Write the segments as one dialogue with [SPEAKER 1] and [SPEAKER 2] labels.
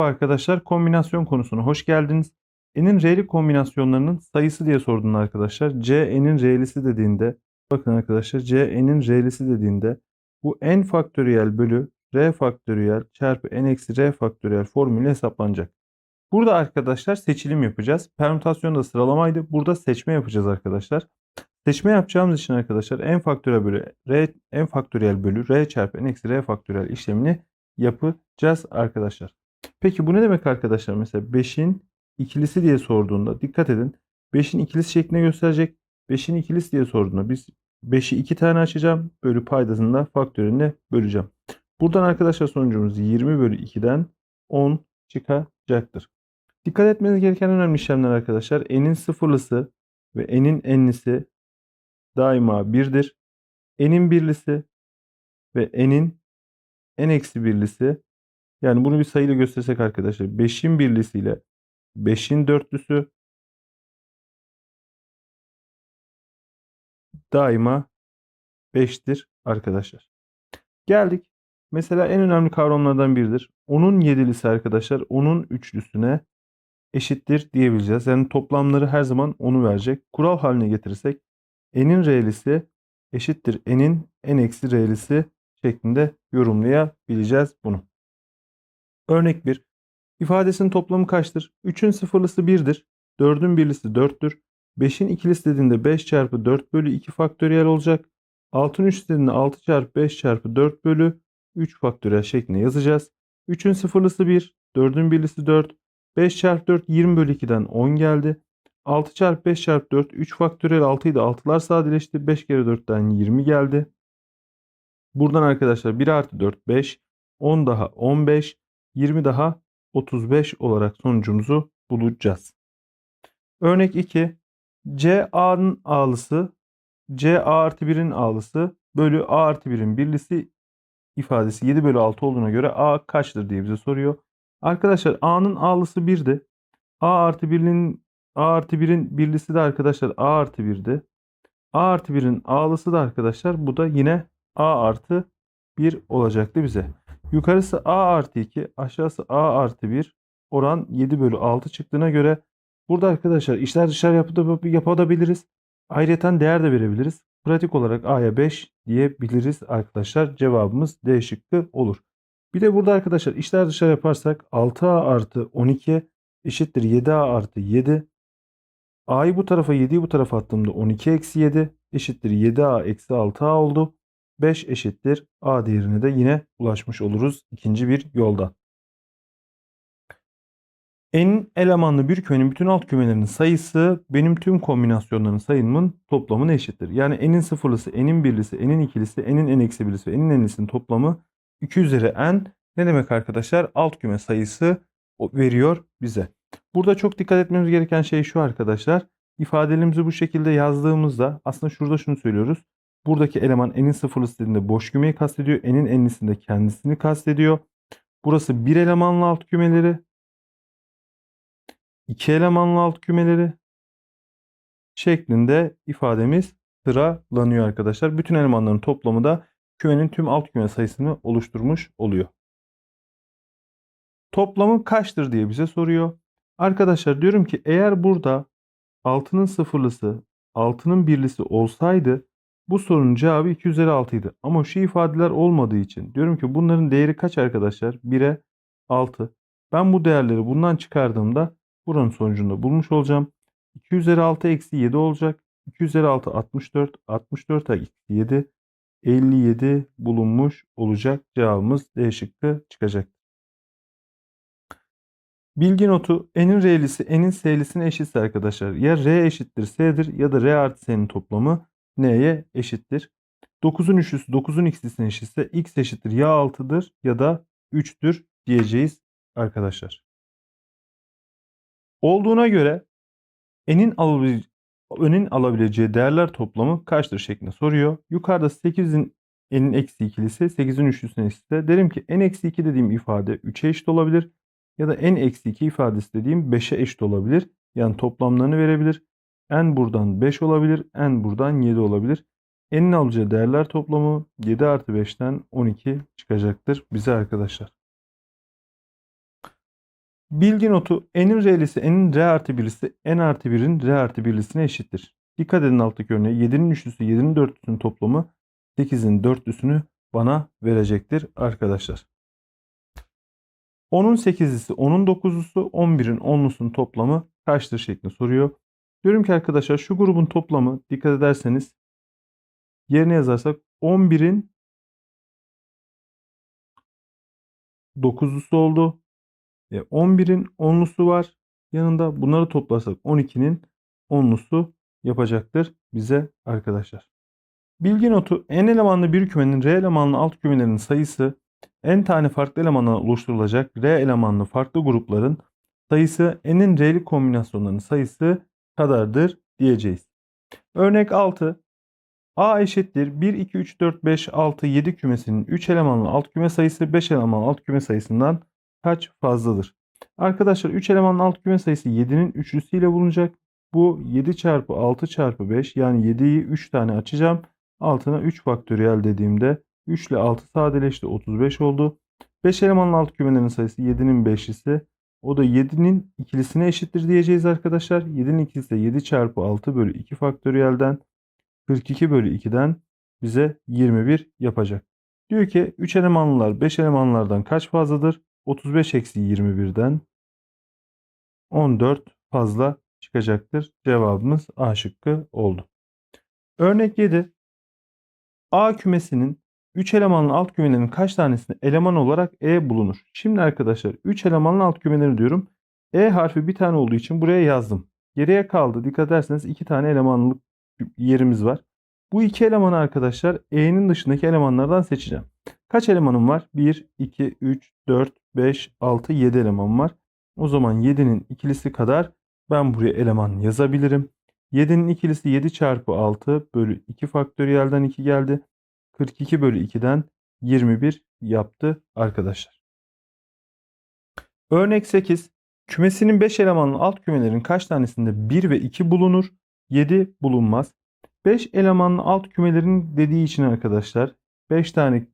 [SPEAKER 1] Arkadaşlar kombinasyon konusuna hoş geldiniz. N'in R'li kombinasyonlarının sayısı diye sordun arkadaşlar. C N'in R'lisi dediğinde bakın arkadaşlar C N'in R'lisi dediğinde bu N faktöriyel bölü R faktöriyel çarpı N eksi R faktöriyel formülü hesaplanacak. Burada arkadaşlar seçilim yapacağız. Permütasyonda sıralamaydı. Burada seçme yapacağız arkadaşlar. Seçme yapacağımız için arkadaşlar n faktöriyel bölü r n faktöriyel bölü r çarpı n eksi r faktöriyel işlemini yapacağız arkadaşlar. Peki bu ne demek arkadaşlar? Mesela 5'in ikilisi diye sorduğunda dikkat edin. 5'in ikilisi şeklinde gösterecek. 5'in ikilisi diye sorduğunda biz 5'i 2 tane açacağım. Bölü paydasını da faktörünle böleceğim. Buradan arkadaşlar sonucumuz 20 bölü 2'den 10 çıkacaktır. Dikkat etmeniz gereken önemli işlemler arkadaşlar. N'in sıfırlısı ve N'in enlisi daima 1'dir. N'in birlisi ve N'in n eksi birlisi yani bunu bir sayıyla göstersek arkadaşlar 5'in birlisiyle 5'in dörtlüsü daima 5'tir arkadaşlar. Geldik. Mesela en önemli kavramlardan biridir. Onun yedilisi arkadaşlar onun üçlüsüne eşittir diyebileceğiz. Yani toplamları her zaman onu verecek. Kural haline getirirsek n'in r'lisi eşittir n'in n eksi r'lisi şeklinde yorumlayabileceğiz bunu. Örnek 1. İfadesinin toplamı kaçtır? 3'ün sıfırlısı 1'dir. 4'ün birlisi 4'tür. 5'in ikilisi dediğinde 5 çarpı 4 bölü 2 faktöriyel olacak. 6'ın üçlüsü dediğinde 6 çarpı 5 çarpı 4 bölü 3 faktöriyel şeklinde yazacağız. 3'ün sıfırlısı 1. 4'ün birlisi 4. 5 çarpı 4 20 bölü 2'den 10 geldi. 6 çarpı 5 çarpı 4 3 faktöriyel 6 idi. 6'lar sadeleşti. 5 kere 4'ten 20 geldi. Buradan arkadaşlar 1 artı 4 5. 10 daha 15. 20 daha 35 olarak sonucumuzu bulacağız. Örnek 2. C A'nın A'lısı C A artı 1'in A'lısı bölü A artı 1'in birlisi ifadesi 7 bölü 6 olduğuna göre A kaçtır diye bize soruyor. Arkadaşlar A'nın A'lısı 1'di. A artı 1'in A artı 1'in birlisi de arkadaşlar A artı 1'di. A artı 1'in A'lısı da arkadaşlar bu da yine A artı 1 olacaktı bize. Yukarısı A artı 2 aşağısı A artı 1 oran 7 bölü 6 çıktığına göre burada arkadaşlar işler yapıda yapabiliriz. Ayrıca değer de verebiliriz. Pratik olarak A'ya 5 diyebiliriz arkadaşlar. Cevabımız D şıkkı olur. Bir de burada arkadaşlar işler dışarı yaparsak 6A artı 12 eşittir 7A artı 7. A'yı bu tarafa 7'yi bu tarafa attığımda 12 eksi 7 eşittir 7A eksi 6A oldu. 5 eşittir A değerine de yine ulaşmış oluruz ikinci bir yolda. N'in elemanlı bir kümenin bütün alt kümelerinin sayısı benim tüm kombinasyonların sayımın toplamına eşittir. Yani n'in sıfırlısı, n'in birlisi, n'in ikilisi, n'in n eksi birlisi ve n'in n'lisinin toplamı 2 üzeri n ne demek arkadaşlar? Alt küme sayısı veriyor bize. Burada çok dikkat etmemiz gereken şey şu arkadaşlar. İfadelerimizi bu şekilde yazdığımızda aslında şurada şunu söylüyoruz. Buradaki eleman n'in sıfırlısı dediğinde boş kümeyi kastediyor. N'in n'lisinde kendisini kastediyor. Burası bir elemanlı alt kümeleri. iki elemanlı alt kümeleri şeklinde ifademiz sıralanıyor arkadaşlar. Bütün elemanların toplamı da kümenin tüm alt küme sayısını oluşturmuş oluyor. Toplamı kaçtır diye bize soruyor. Arkadaşlar diyorum ki eğer burada 6'nın sıfırlısı 6'nın birlisi olsaydı bu sorunun cevabı 2 üzeri 6 idi. Ama şu ifadeler olmadığı için diyorum ki bunların değeri kaç arkadaşlar? 1'e 6. Ben bu değerleri bundan çıkardığımda buranın sonucunda bulmuş olacağım. 2 üzeri 6 eksi 7 olacak. 2 üzeri 6 64. 64 eksi 7 57 bulunmuş olacak. Cevabımız D şıkkı çıkacak. Bilgi notu n'in r'lisi n'in s'lisine eşitse arkadaşlar. Ya r eşittir s'dir ya da r artı s'nin toplamı n'ye eşittir. 9'un üçlüsü 9'un x'lisine eşitse x eşittir ya 6'dır ya da 3'tür diyeceğiz arkadaşlar. Olduğuna göre n'in alabileceği, n'in alabileceği değerler toplamı kaçtır şeklinde soruyor. Yukarıda 8'in n'in eksi ikilisi 8'in üçlüsüne eşitse derim ki n eksi 2 dediğim ifade 3'e eşit olabilir. Ya da n eksi 2 ifadesi dediğim 5'e eşit olabilir. Yani toplamlarını verebilir. N buradan 5 olabilir. n buradan 7 olabilir. n'in alacağı değerler toplamı 7 artı 5'ten 12 çıkacaktır bize arkadaşlar. Bilgi notu n'in r'lisi n'in r artı birlisi n artı 1'in r artı birlisine eşittir. Dikkat edin alttaki örneğe 7'nin üçlüsü 7'nin dörtlüsünün toplamı 8'in dörtlüsünü bana verecektir arkadaşlar. 10'un 8'lisi 10'un 9'lusu 11'in 10'lusunun toplamı kaçtır şeklinde soruyor. Diyorum ki arkadaşlar şu grubun toplamı dikkat ederseniz yerine yazarsak 11'in 9'lusu oldu. E, 11'in 10'lusu var. Yanında bunları toplarsak 12'nin 10'lusu yapacaktır bize arkadaşlar. Bilgi notu n elemanlı bir kümenin r elemanlı alt kümelerinin sayısı n tane farklı elemandan oluşturulacak r elemanlı farklı grupların sayısı n'in r'li kombinasyonlarının sayısı kadardır diyeceğiz. Örnek 6. A eşittir 1, 2, 3, 4, 5, 6, 7 kümesinin 3 elemanlı alt küme sayısı 5 elemanlı alt küme sayısından kaç fazladır? Arkadaşlar 3 elemanlı alt küme sayısı 7'nin üçlüsüyle bulunacak. Bu 7 çarpı 6 çarpı 5 yani 7'yi 3 tane açacağım. Altına 3 faktöriyel dediğimde 3 ile 6 sadeleşti 35 oldu. 5 elemanlı alt kümelerin sayısı 7'nin 5'lisi. O da 7'nin ikilisine eşittir diyeceğiz arkadaşlar. 7'nin ikilisi de 7 çarpı 6 bölü 2 faktöriyelden 42 bölü 2'den bize 21 yapacak. Diyor ki 3 elemanlılar 5 elemanlardan kaç fazladır? 35 eksi 21'den 14 fazla çıkacaktır. Cevabımız A şıkkı oldu. Örnek 7. A kümesinin 3 elemanlı alt kümelerinin kaç tanesinde eleman olarak E bulunur? Şimdi arkadaşlar 3 elemanlı alt kümeleri diyorum. E harfi bir tane olduğu için buraya yazdım. Geriye kaldı. Dikkat ederseniz 2 tane elemanlık yerimiz var. Bu iki elemanı arkadaşlar E'nin dışındaki elemanlardan seçeceğim. Kaç elemanım var? 1, 2, 3, 4, 5, 6, 7 eleman var. O zaman 7'nin ikilisi kadar ben buraya eleman yazabilirim. 7'nin ikilisi 7 çarpı 6 bölü 2 faktöriyelden 2 geldi. 42 bölü 2'den 21 yaptı arkadaşlar. Örnek 8. Kümesinin 5 elemanlı alt kümelerin kaç tanesinde 1 ve 2 bulunur? 7 bulunmaz. 5 elemanlı alt kümelerin dediği için arkadaşlar 5 tane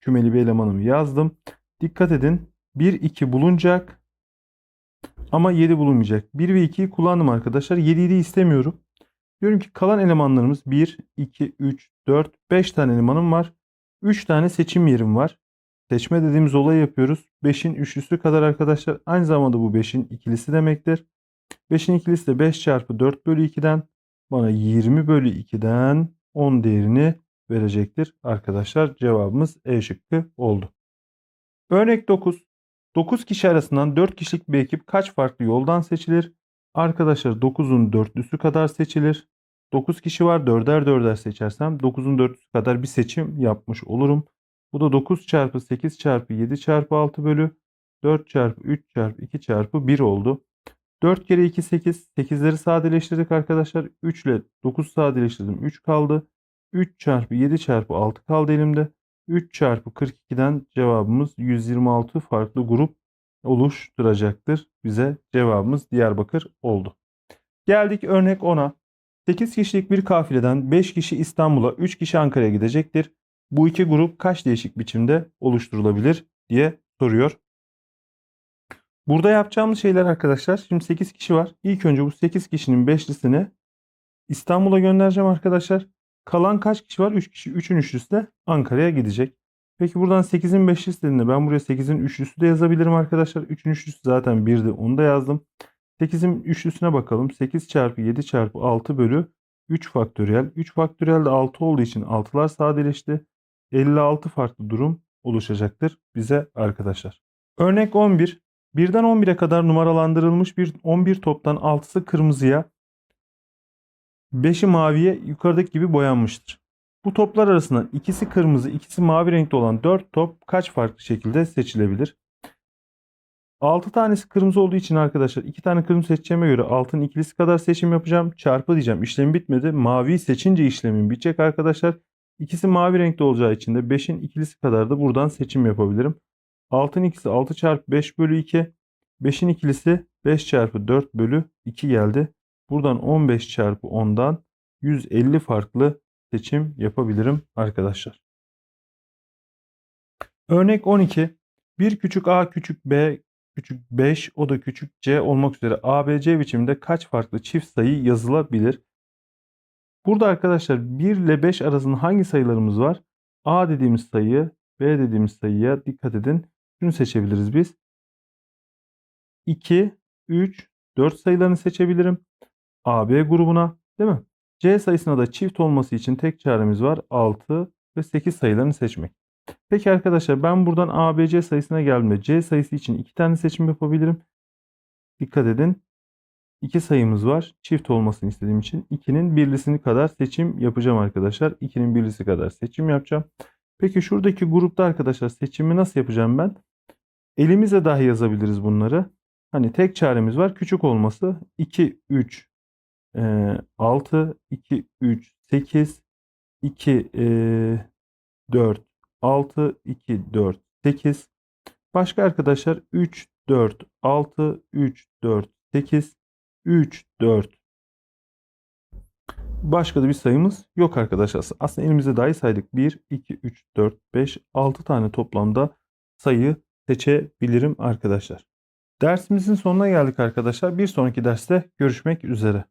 [SPEAKER 1] kümeli bir elemanımı yazdım. Dikkat edin 1 2 bulunacak ama 7 bulunmayacak. 1 ve 2'yi kullandım arkadaşlar. 7'yi de istemiyorum. Diyorum ki kalan elemanlarımız 1, 2, 3, 4, 5 tane elemanım var. 3 tane seçim yerim var. Seçme dediğimiz olayı yapıyoruz. 5'in üçlüsü kadar arkadaşlar. Aynı zamanda bu 5'in ikilisi demektir. 5'in ikilisi de 5 çarpı 4 bölü 2'den bana 20 bölü 2'den 10 değerini verecektir. Arkadaşlar cevabımız E şıkkı oldu. Örnek 9. 9 kişi arasından 4 kişilik bir ekip kaç farklı yoldan seçilir? Arkadaşlar 9'un dörtlüsü kadar seçilir. 9 kişi var 4'er 4'er seçersem 9'un dörtlüsü kadar bir seçim yapmış olurum. Bu da 9 çarpı 8 çarpı 7 çarpı 6 bölü 4 çarpı 3 çarpı 2 çarpı 1 oldu. 4 kere 2 8. 8'leri sadeleştirdik arkadaşlar. 3 ile 9 sadeleştirdim. 3 kaldı. 3 çarpı 7 çarpı 6 kaldı elimde. 3 çarpı 42'den cevabımız 126 farklı grup oluşturacaktır. Bize cevabımız Diyarbakır oldu. Geldik örnek 10'a. 8 kişilik bir kafileden 5 kişi İstanbul'a 3 kişi Ankara'ya gidecektir. Bu iki grup kaç değişik biçimde oluşturulabilir diye soruyor. Burada yapacağımız şeyler arkadaşlar. Şimdi 8 kişi var. İlk önce bu 8 kişinin beşlisini İstanbul'a göndereceğim arkadaşlar. Kalan kaç kişi var? 3 kişi. 3'ün üçlüsü de Ankara'ya gidecek. Peki buradan 8'in beşlisi dediğinde ben buraya 8'in üçlüsü de yazabilirim arkadaşlar. 3'ün üçlüsü zaten 1'di. Onu da yazdım. 8'in üçlüsüne bakalım. 8 çarpı 7 çarpı 6 bölü 3 faktöriyel. 3 faktöriyel de 6 olduğu için 6'lar sadeleşti. 56 farklı durum oluşacaktır bize arkadaşlar. Örnek 11. Birden 11'e kadar numaralandırılmış bir 11 toptan 6'sı kırmızıya, 5'i maviye yukarıdaki gibi boyanmıştır. Bu toplar arasından ikisi kırmızı, ikisi mavi renkte olan 4 top kaç farklı şekilde seçilebilir? 6 tanesi kırmızı olduğu için arkadaşlar 2 tane kırmızı seçeceğime göre altın ikilisi kadar seçim yapacağım. Çarpı diyeceğim. İşlem bitmedi. Maviyi seçince işlemim bitecek arkadaşlar. İkisi mavi renkte olacağı için de 5'in ikilisi kadar da buradan seçim yapabilirim. 6'ın ikisi 6 çarpı 5 bölü 2. 5'in ikilisi 5 çarpı 4 bölü 2 geldi. Buradan 15 çarpı 10'dan 150 farklı seçim yapabilirim arkadaşlar. Örnek 12. Bir küçük a küçük b küçük 5, o da küçük c olmak üzere ABC biçiminde kaç farklı çift sayı yazılabilir? Burada arkadaşlar 1 ile 5 arasında hangi sayılarımız var? A dediğimiz sayı, B dediğimiz sayıya dikkat edin. Şunu seçebiliriz biz. 2, 3, 4 sayılarını seçebilirim. AB grubuna değil mi? C sayısına da çift olması için tek çaremiz var. 6 ve 8 sayılarını seçmek. Peki arkadaşlar ben buradan ABC sayısına geldiğimde C sayısı için 2 tane seçim yapabilirim. Dikkat edin. 2 sayımız var. Çift olmasını istediğim için 2'nin birlisini kadar seçim yapacağım arkadaşlar. 2'nin birlisi kadar seçim yapacağım. Peki şuradaki grupta arkadaşlar seçimi nasıl yapacağım ben? Elimizle dahi yazabiliriz bunları. Hani tek çaremiz var küçük olması. 2, 3, 6, 2, 3, 8, 2, 4, 6, 2, 4, 8. Başka arkadaşlar 3, 4, 6, 3, 4, 8, 3, 4. Başka da bir sayımız yok arkadaşlar. Aslında elimizde dahi saydık. 1, 2, 3, 4, 5, 6 tane toplamda sayı seçebilirim arkadaşlar. Dersimizin sonuna geldik arkadaşlar. Bir sonraki derste görüşmek üzere.